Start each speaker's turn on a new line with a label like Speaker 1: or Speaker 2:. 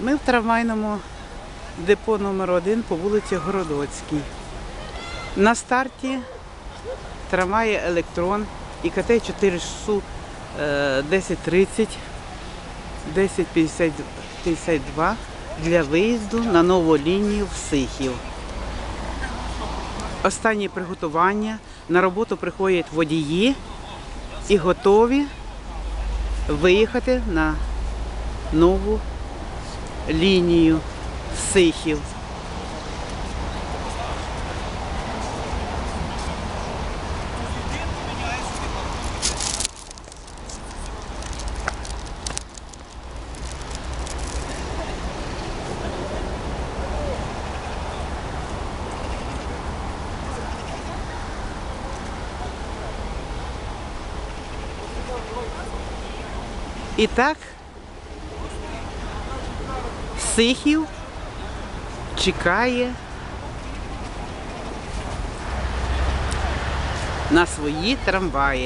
Speaker 1: Ми в трамвайному депо номер 1 по вулиці Городоцькій. На старті трамваї Електрон ІКТ 4 ШСУ е, 1030 1052 для виїзду на нову лінію в Сихів. Останні приготування. На роботу приходять водії і готові виїхати на нову лінію Сихів. І так, Сихів чекає на свої трамваї.